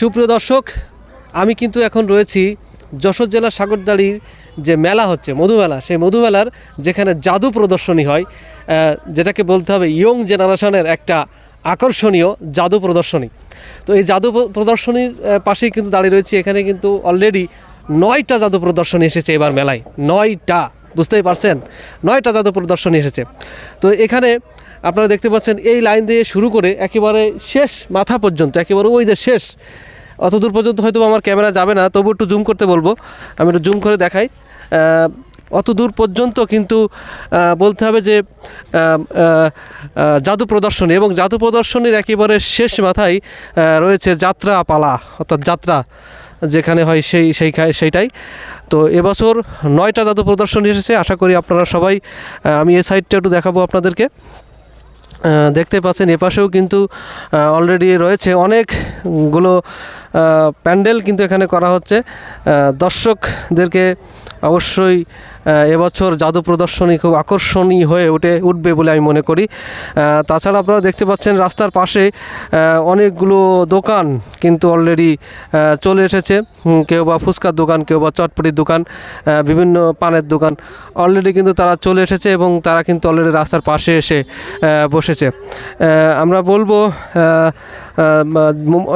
সুপ্রিয় দর্শক, আমি কিন্তু এখন রয়েছি যশোর জেলার সাগরদাড়ির যে মেলা হচ্ছে, মধুমেলা। সেই মধুমেলার যেখানে জাদু প্রদর্শনী হয় যেটাকে বলতে হবে ইয়ং জেনারেশনের একটা আকর্ষণীয় জাদু প্রদর্শনী। তো এই জাদু প্রদর্শনীর পাশেই কিন্তু দাঁড়িয়ে রয়েছে। এখানে কিন্তু অলরেডি নয়টা জাদু প্রদর্শনী এসেছে এবার মেলায়। নয়টা, বুঝতেই পারছেন? নয়টা জাদু প্রদর্শনী এসেছে। তো এখানে আপনারা দেখতে পাচ্ছেন, এই লাইন দিয়ে শুরু করে একেবারে শেষ মাথা পর্যন্ত, একেবারে ওই যে শেষ অত দূর পর্যন্ত হয়তো আমার ক্যামেরা যাবে না, তবু একটু জুম করতে বলব। আমি একটু জুম করে দেখাই। অত দূর পর্যন্ত কিন্তু বলতে হবে যে জাদু প্রদর্শনী এবং জাদু প্রদর্শনীর একেবারে শেষ মাথায় রয়েছে যাত্রা পালা অর্থাৎ যাত্রা, যেখানে হয় সেই সেই সেইটাই। তো এবছর নয়টা জাদু প্রদর্শনী এসেছে, আশা করি আপনারা সবাই আমি এ সাইডটা একটু দেখাবো আপনাদেরকে। দেখতে পাচ্ছেন, এপাশেও কিন্তু অলরেডি রয়েছে অনেকগুলো প্যান্ডেল কিন্তু এখানে করা হচ্ছে। দর্শকদেরকে অবশ্যই এবছর জাদু প্রদর্শনী খুব আকর্ষণীয় হয়ে উঠে, উঠবে বলে আমি মনে করি। তাছাড়া আপনারা দেখতে পাচ্ছেন রাস্তার পাশে অনেকগুলো দোকান কিন্তু অলরেডি চলে এসেছে। কেউ বা ফুচকার দোকান, কেউ বা চটপটির দোকান বিভিন্ন পানের দোকান অলরেডি কিন্তু তারা চলে এসেছে এবং তারা কিন্তু অলরেডি রাস্তার পাশে এসে বসেছে। আমরা বলব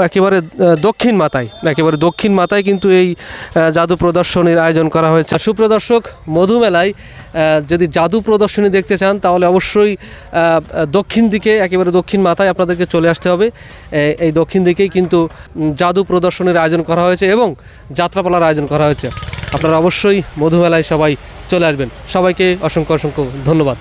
একেবারে দক্ষিণ মাথায়, একেবারে দক্ষিণ মাথায় কিন্তু এই জাদু প্রদর্শনীর আয়োজন করা হয়েছে। সুপ্রদর্শক, মধুমেলায় যদি জাদু প্রদর্শনী দেখতে চান, তাহলে অবশ্যই দক্ষিণ দিকে, একেবারে দক্ষিণ মাথায় আপনাদেরকে চলে আসতে হবে। এই দক্ষিণ দিকেই কিন্তু জাদু প্রদর্শনীর আয়োজন করা হয়েছে এবং যাত্রাপালার আয়োজন করা হয়েছে। আপনারা অবশ্যই মধুমেলায় সবাই চলে আসবেন। সবাইকে অসংখ্য অসংখ্য ধন্যবাদ।